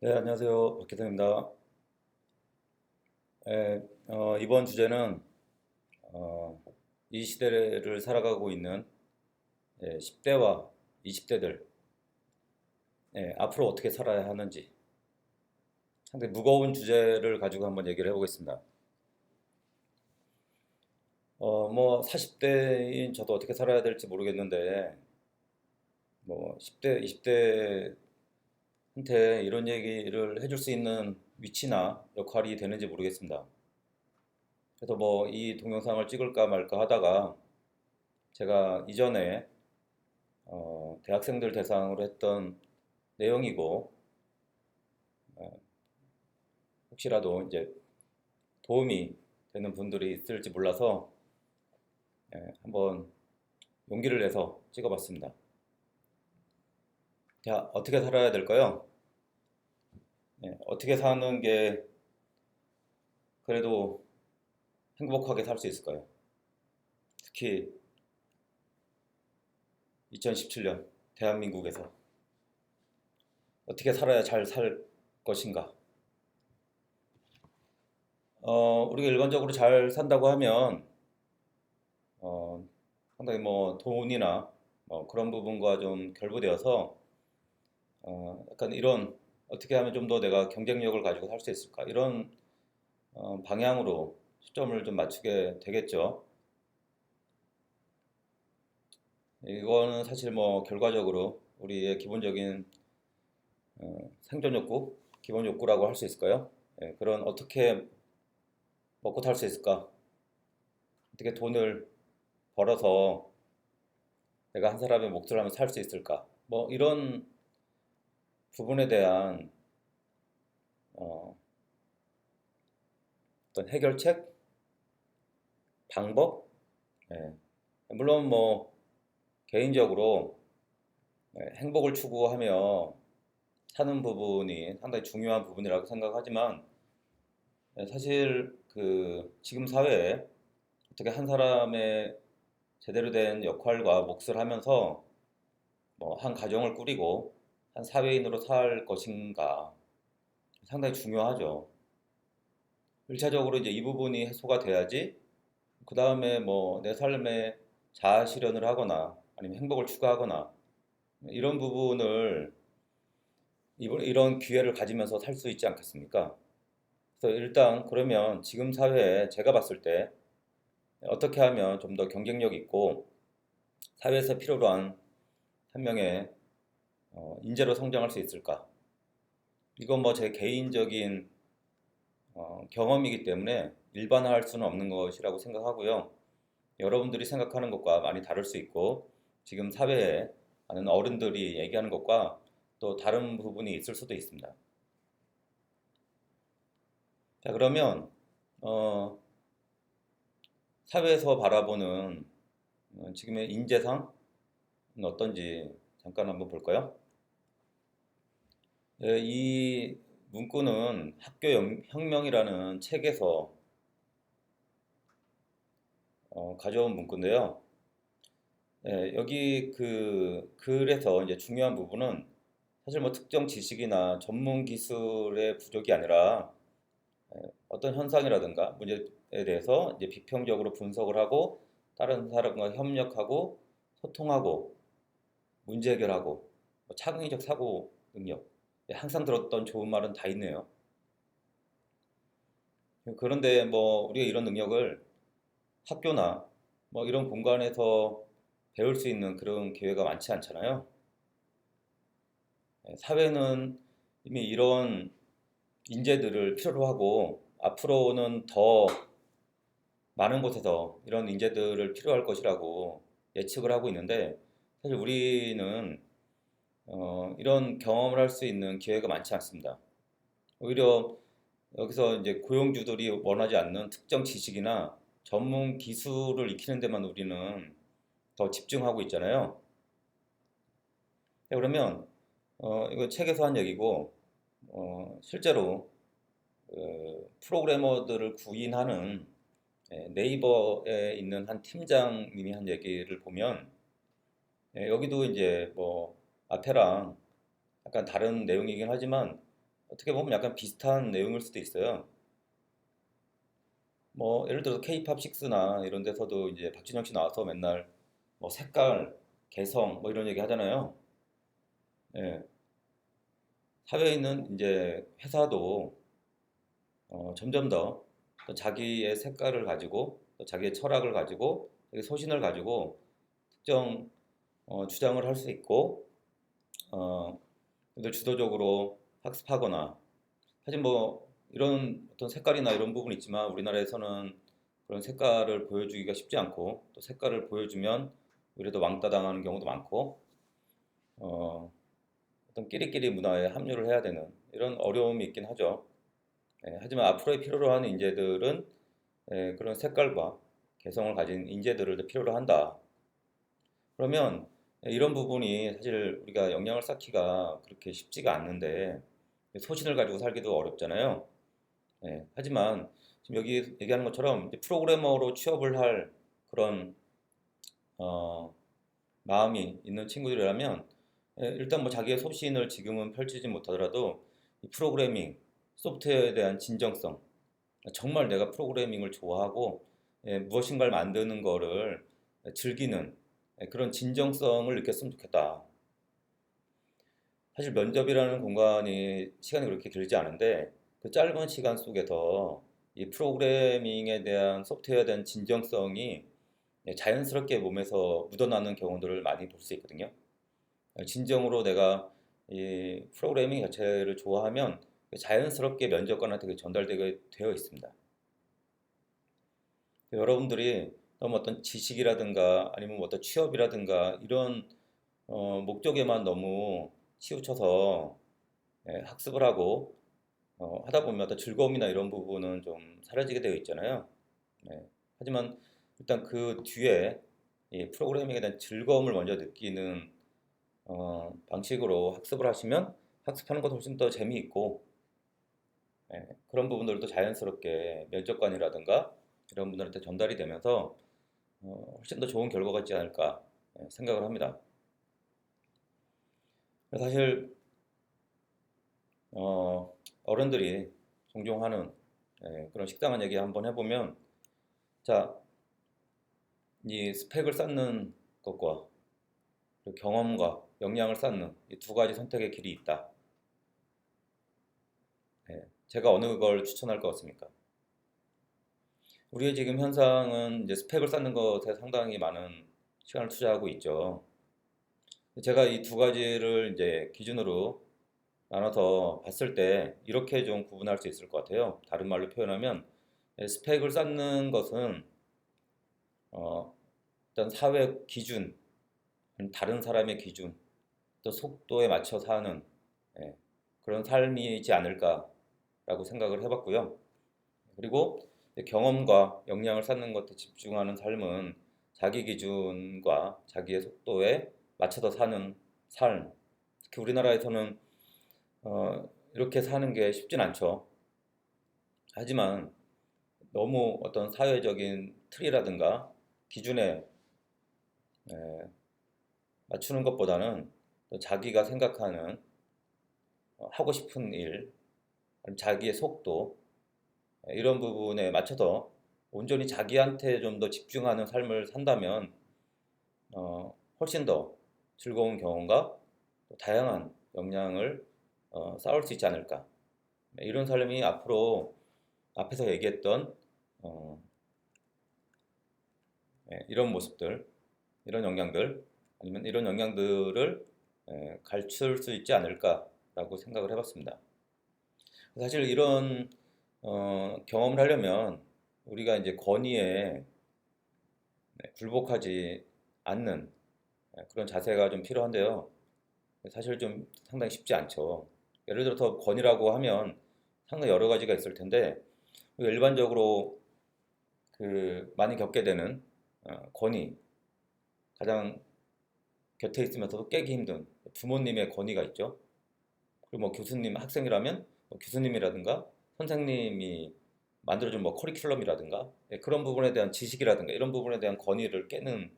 네, 안녕하세요. 박기성입니다. 네, 어, 이번 주제는 어, 이 시대를 살아가고 있는 예, 10대와 20대들 앞으로 어떻게 살아야 하는지 상당히 무거운 주제를 가지고 한번 얘기를 해보겠습니다. 어, 뭐 40대인 저도 어떻게 살아야 될지 모르겠는데 뭐 10대, 20대 한테 이런 얘기를 해줄 수 있는 위치나 역할이 되는지 모르겠습니다. 그래서 뭐 이 동영상을 찍을까 말까 하다가 제가 이전에 어, 대학생들 대상으로 했던 내용이고 어, 혹시라도 이제 도움이 되는 분들이 있을지 몰라서 예, 한번 용기를 내서 찍어봤습니다. 자, 어떻게 살아야 될까요? 예, 어떻게 사는 게 그래도 행복하게 살 수 있을까요? 특히 2017년 대한민국에서 어떻게 살아야 잘 살 것인가? 어, 우리가 일반적으로 잘 산다고 하면 어, 상당히 뭐 돈이나 뭐 그런 부분과 좀 결부되어서 어, 약간 이런 어떻게 하면 좀 더 내가 경쟁력을 가지고 살 수 있을까 이런 어, 방향으로 초점을 좀 맞추게 되겠죠. 이거는 사실 뭐 결과적으로 우리의 기본적인 어, 생존 욕구, 기본 욕구라고 할 수 있을까요? 예, 그런 어떻게 먹고 살 수 있을까? 어떻게 돈을 벌어서 내가 한 사람의 몫을 하면 살 수 있을까? 뭐 이런 부분에 대한 어, 어떤 해결책, 방법, 예. 물론 뭐 개인적으로 예, 행복을 추구하며 사는 부분이 상당히 중요한 부분이라고 생각하지만 예, 사실 그 지금 사회에 어떻게 한 사람의 제대로 된 역할과 몫을 하면서 뭐 한 가정을 꾸리고 한 사회인으로 살 것인가 상당히 중요하죠. 1차적으로 이제 이 부분이 해소가 돼야지 그 다음에 뭐 내 삶에 자아 실현을 하거나 아니면 행복을 추구하거나 이런 부분을 이런 기회를 가지면서 살 수 있지 않겠습니까? 그래서 일단 그러면 지금 사회에 제가 봤을 때 어떻게 하면 좀 더 경쟁력 있고 사회에서 필요로 한 한 명의 어, 인재로 성장할 수 있을까? 이건 뭐 제 개인적인 어, 경험이기 때문에 일반화할 수는 없는 것이라고 생각하고요. 여러분들이 생각하는 것과 많이 다를 수 있고 지금 사회에 많은 어른들이 얘기하는 것과 또 다른 부분이 있을 수도 있습니다. 자, 그러면 어, 사회에서 바라보는 어, 지금의 인재상은 어떤지 잠깐 한번 볼까요? 예, 이 문구는 학교 영- 혁명이라는 책에서 어, 가져온 문구인데요. 예, 여기 그 글에서 이제 중요한 부분은 사실 뭐 특정 지식이나 전문 기술의 부족이 아니라 예, 어떤 현상이라든가 문제에 대해서 이제 비평적으로 분석을 하고 다른 사람과 협력하고 소통하고 문제 해결하고 뭐 창의적 사고 능력 예, 항상 들었던 좋은 말은 다 있네요. 그런데 뭐 우리가 이런 능력을 학교나 뭐 이런 공간에서 배울 수 있는 그런 기회가 많지 않잖아요. 예, 사회는 이미 이런 인재들을 필요로 하고 앞으로는 더 많은 곳에서 이런 인재들을 필요할 것이라고 예측을 하고 있는데 사실 우리는 어, 이런 경험을 할 수 있는 기회가 많지 않습니다. 오히려 여기서 이제 고용주들이 원하지 않는 특정 지식이나 전문 기술을 익히는 데만 우리는 더 집중하고 있잖아요. 네, 그러면 어, 이거 책에서 한 얘기고 어, 실제로 그 프로그래머들을 구인하는 예, 네이버에 있는 한 팀장님이 한 얘기를 보면 예, 여기도 이제 뭐 앞에랑 약간 다른 내용이긴 하지만 어떻게 보면 약간 비슷한 내용일 수도 있어요. 뭐 예를 들어서 K-팝 6나 이런 데서도 이제 박진영 씨 나와서 맨날 뭐 색깔, 개성 뭐 이런 얘기 하잖아요. 예. 사회에 있는 이제 회사도 어, 점점 더또 자기의 색깔을 가지고 또 자기의 철학을 가지고 자기 소신을 가지고 특정 어, 주장을 할 수 있고 어, 또 주도적으로 학습하거나 사실 뭐 이런 어떤 색깔이나 이런 부분이 있지만 우리나라에서는 그런 색깔을 보여주기가 쉽지 않고 또 색깔을 보여주면 오히려 왕따 당하는 경우도 많고 어, 어떤 끼리끼리 문화에 합류를 해야 되는 이런 어려움이 있긴 하죠. 예, 하지만 앞으로의 필요로 하는 인재들은 예, 그런 색깔과 개성을 가진 인재들을 필요로 한다. 그러면 이런 부분이 사실 우리가 역량을 쌓기가 그렇게 쉽지가 않는데 소신을 가지고 살기도 어렵잖아요. 예, 하지만 지금 여기 얘기하는 것처럼 프로그래머로 취업을 할 그런 어, 마음이 있는 친구들이라면 예, 일단 뭐 자기의 소신을 지금은 펼치지 못하더라도 이 프로그래밍 소프트웨어에 대한 진정성 정말 내가 프로그래밍을 좋아하고 예, 무엇인가를 만드는 거를 즐기는 예, 그런 진정성을 느꼈으면 좋겠다. 사실 면접이라는 공간이 시간이 그렇게 길지 않은데 그 짧은 시간 속에서 이 프로그래밍에 대한 소프트웨어에 대한 진정성이 예, 자연스럽게 몸에서 묻어나는 경우들을 많이 볼 수 있거든요. 진정으로 내가 이 프로그래밍 자체를 좋아하면 자연스럽게 면접관한테 그 전달되게 되어 있습니다. 여러분들이 너무 어떤 지식이라든가 아니면 뭐 어떤 취업이라든가 이런 어, 목적에만 너무 치우쳐서 예, 학습을 하고 어, 하다 보면 어떤 즐거움이나 이런 부분은 좀 사라지게 되어 있잖아요. 네. 하지만 일단 그 뒤에 이 프로그래밍에 대한 즐거움을 먼저 느끼는 어, 방식으로 학습을 하시면 학습하는 것도 훨씬 더 재미있고 예, 그런 부분들도 자연스럽게 면접관이라든가 이런 분들한테 전달이 되면서 어, 훨씬 더 좋은 결과가 있지 않을까 예, 생각을 합니다. 사실 어, 어른들이 종종 하는 예, 그런 식당한 얘기 한번 해보면 자, 이 스펙을 쌓는 것과 경험과 역량을 쌓는 이 두 가지 선택의 길이 있다. 예, 제가 어느 걸 추천할 것 같습니까? 우리의 지금 현상은 이제 스펙을 쌓는 것에 상당히 많은 시간을 투자하고 있죠. 제가 이 두 가지를 이제 기준으로 나눠서 봤을 때 이렇게 좀 구분할 수 있을 것 같아요. 다른 말로 표현하면 예, 스펙을 쌓는 것은 어, 일단 사회 기준, 다른 사람의 기준, 또 속도에 맞춰 사는 예, 그런 삶이지 않을까라고 생각을 해봤고요. 그리고 경험과 역량을 쌓는 것에 집중하는 삶은 자기 기준과 자기의 속도에 맞춰서 사는 삶. 특히 우리나라에서는 어, 이렇게 사는 게 쉽진 않죠. 하지만 너무 어떤 사회적인 틀이라든가 기준에 에, 맞추는 것보다는 자기가 생각하는 어, 하고 싶은 일, 자기의 속도 이런 부분에 맞춰서 온전히 자기한테 좀 더 집중하는 삶을 산다면 어, 훨씬 더 즐거운 경험과 다양한 역량을 어, 쌓을 수 있지 않을까 이런 삶이 앞으로 앞에서 얘기했던 어, 예, 이런 모습들 이런 영향들 아니면 이런 영향들을 예, 감출 수 있지 않을까라고 생각을 해봤습니다. 사실 이런 어, 경험을 하려면 우리가 이제 권위에 네, 굴복하지 않는 네, 그런 자세가 좀 필요한데요. 사실 좀 상당히 쉽지 않죠. 예를 들어서 권위라고 하면 상당히 여러 가지가 있을 텐데 일반적으로 그 많이 겪게 되는 어, 권위 가장 곁에 있으면서도 깨기 힘든 부모님의 권위가 있죠. 그리고 뭐 교수님 학생이라면 뭐 교수님이라든가 선생님이 만들어준 뭐 커리큘럼이라든가 예, 그런 부분에 대한 지식이라든가 이런 부분에 대한 권위를 깨는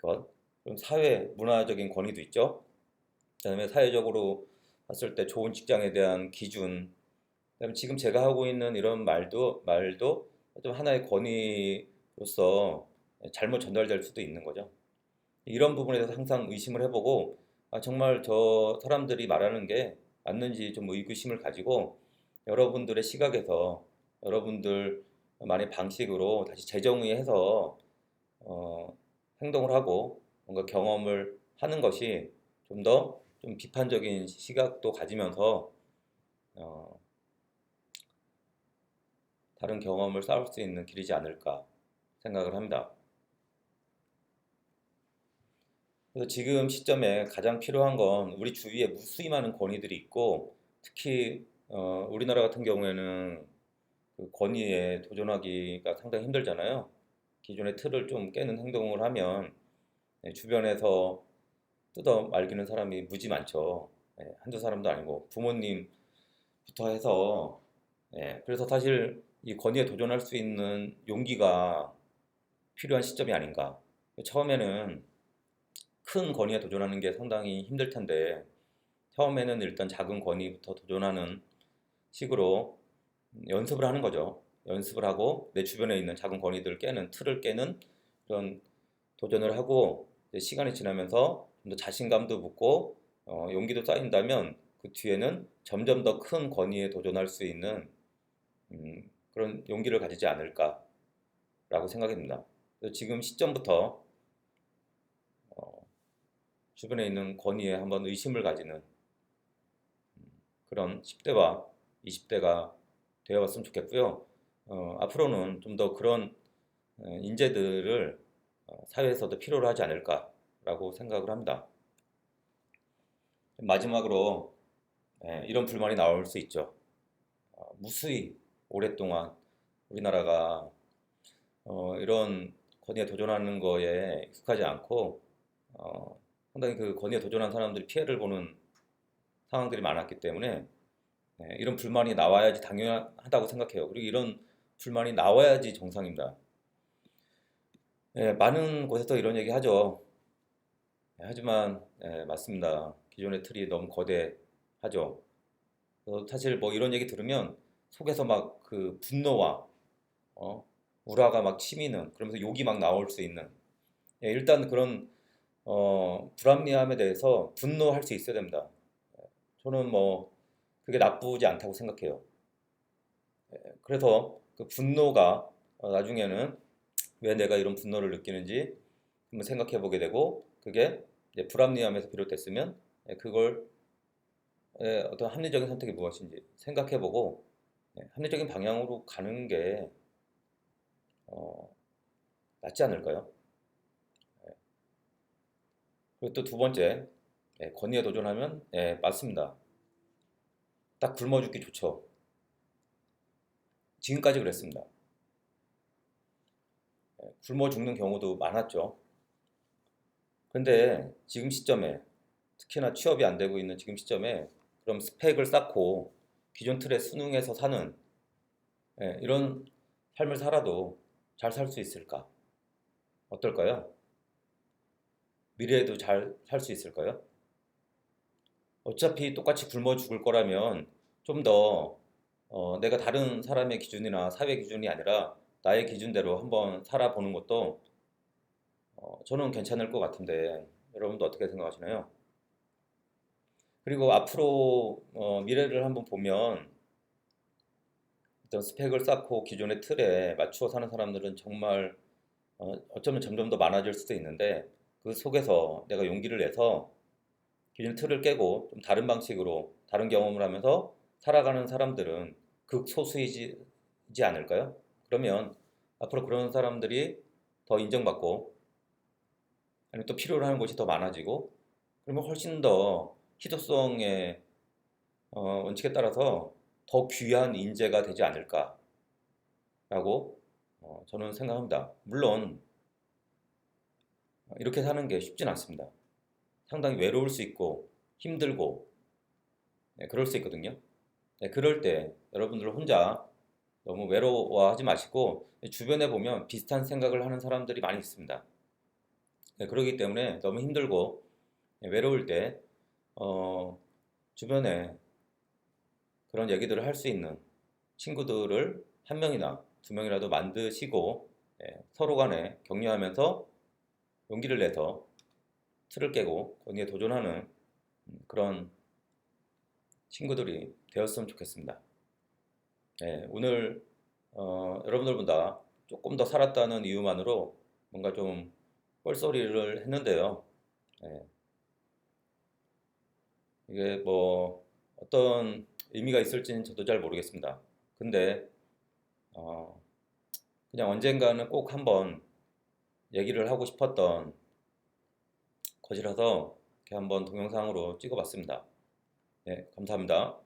것 그럼 사회 문화적인 권위도 있죠 그다음에 사회적으로 봤을 때 좋은 직장에 대한 기준, 그다음에 지금 제가 하고 있는 이런 말도 말도 좀 하나의 권위로서 잘못 전달될 수도 있는 거죠. 이런 부분에 대해서 항상 의심을 해보고 아, 정말 저 사람들이 말하는 게 맞는지 좀 의구심을 가지고 여러분들의 시각에서 여러분들 만의 방식으로 다시 재정의해서 어, 행동을 하고 뭔가 경험을 하는 것이 좀더좀 비판적인 시각도 가지면서 어, 다른 경험을 쌓을 수 있는 길이지 않을까 생각을 합니다. 그래서 지금 시점에 가장 필요한 건 우리 주위에 무수히 많은 권위들이 있고 특히 어, 우리나라 같은 경우에는 그 권위에 도전하기가 상당히 힘들잖아요. 기존의 틀을 좀 깨는 행동을 하면 네, 주변에서 뜯어 말기는 사람이 무지 많죠. 네, 한두 사람도 아니고 부모님부터 해서 네, 그래서 사실 이 권위에 도전할 수 있는 용기가 필요한 시점이 아닌가. 처음에는 큰 권위에 도전하는 게 상당히 힘들 텐데 처음에는 일단 작은 권위부터 도전하는 식으로 연습을 하는 거죠. 연습을 하고 내 주변에 있는 작은 권위들을 깨는 틀을 깨는 그런 도전을 하고 시간이 지나면서 좀 더 자신감도 붙고 어, 용기도 쌓인다면 그 뒤에는 점점 더 큰 권위에 도전할 수 있는 음, 그런 용기를 가지지 않을까라고. 그래서 지금 시점부터 어, 주변에 있는 권위에 한번 의심을 가지는 음, 그런 10대와 20대가 되어봤으면 좋겠고요. 어, 앞으로는 좀 더 그런 어, 인재들을 어, 사회에서도 필요로 하지 않을까라고 생각을 합니다. 마지막으로 예, 이런 불만이 나올 수 있죠. 어, 무수히 오랫동안 우리나라가 어, 이런 권위에 도전하는 거에 익숙하지 않고 어, 상당히 그 권위에 도전한 사람들이 피해를 보는 상황들이 많았기 때문에 네, 이런 불만이 나와야지 당연하다고 생각해요. 그리고 이런 불만이 나와야지 정상입니다. 네, 많은 곳에서 이런 얘기 하죠. 네, 하지만 네, 맞습니다. 기존의 틀이 너무 거대하죠. 어, 사실 뭐 이런 얘기 들으면 속에서 막 그 분노와 어, 우라가 막 치미는 그러면서 욕이 막 나올 수 있는 예, 일단 그런 어, 불합리함에 대해서 분노할 수 있어야 됩니다. 저는 뭐 그게 나쁘지 않다고 생각해요. 예, 그래서 그 분노가 어, 나중에는 왜 내가 이런 분노를 느끼는지 한번 생각해 보게 되고 그게 불합리함에서 비롯됐으면 예, 그걸 예, 어떤 합리적인 선택이 무엇인지 생각해 보고 합리적인 방향으로 가는 게 어, 낫지 않을까요? 그리고 또 두 번째 권위에 도전하면 맞습니다. 딱 굶어 죽기 좋죠. 지금까지 그랬습니다. 예, 굶어 죽는 경우도 많았죠. 근데 지금 시점에 특히나 취업이 안 되고 있는 지금 시점에 그럼 스펙을 쌓고 기존 틀에 순응해서 사는 예, 이런 삶을 살아도 잘 살 수 있을까? 어떨까요? 미래에도 잘 살 수 있을까요? 어차피 똑같이 굶어 죽을 거라면 좀더 어, 내가 다른 사람의 기준이나 사회 기준이 아니라 나의 기준대로 한번 살아보는 것도 어, 저는 괜찮을 것 같은데 여러분도 어떻게 생각하시나요? 그리고 앞으로 어, 미래를 한번 보면 어떤 스펙을 쌓고 기존의 틀에 맞추어 사는 사람들은 정말 어, 어쩌면 점점 더 많아질 수도 있는데 그 속에서 내가 용기를 내서 기존 틀을 깨고 좀 다른 방식으로 다른 경험을 하면서 살아가는 사람들은 극소수이지 않을까요? 그러면 앞으로 그런 사람들이 더 인정받고 아니면 또 필요로 하는 곳이 더 많아지고 그러면 훨씬 더 희소성의 어, 원칙에 따라서 더 귀한 인재가 되지 않을까라고 어, 저는 생각합니다. 물론 이렇게 사는 게 쉽진 않습니다. 상당히 외로울 수 있고 힘들고 네, 그럴 수 있거든요. 네, 그럴 때 여러분들 혼자 너무 외로워하지 마시고 주변에 보면 비슷한 생각을 하는 사람들이 많이 있습니다. 네, 그러기 때문에 너무 힘들고 네, 외로울 때 어, 주변에 그런 얘기들을 할 수 있는 친구들을 한 명이나 두 명이라도 만드시고 예, 서로 간에 격려하면서 용기를 내서 틀을 깨고 거기에 도전하는 음, 그런 친구들이 되었으면 좋겠습니다. 예, 오늘 어, 여러분들보다 조금 더 살았다는 이유만으로 뭔가 좀 뻘소리를 했는데요. 예, 이게 뭐 어떤 의미가 있을지는 저도 잘 모르겠습니다. 근데 어, 그냥 언젠가는 꼭 한번 얘기를 하고 싶었던 것이라서 이렇게 한번 동영상으로 찍어봤습니다. 네, 감사합니다.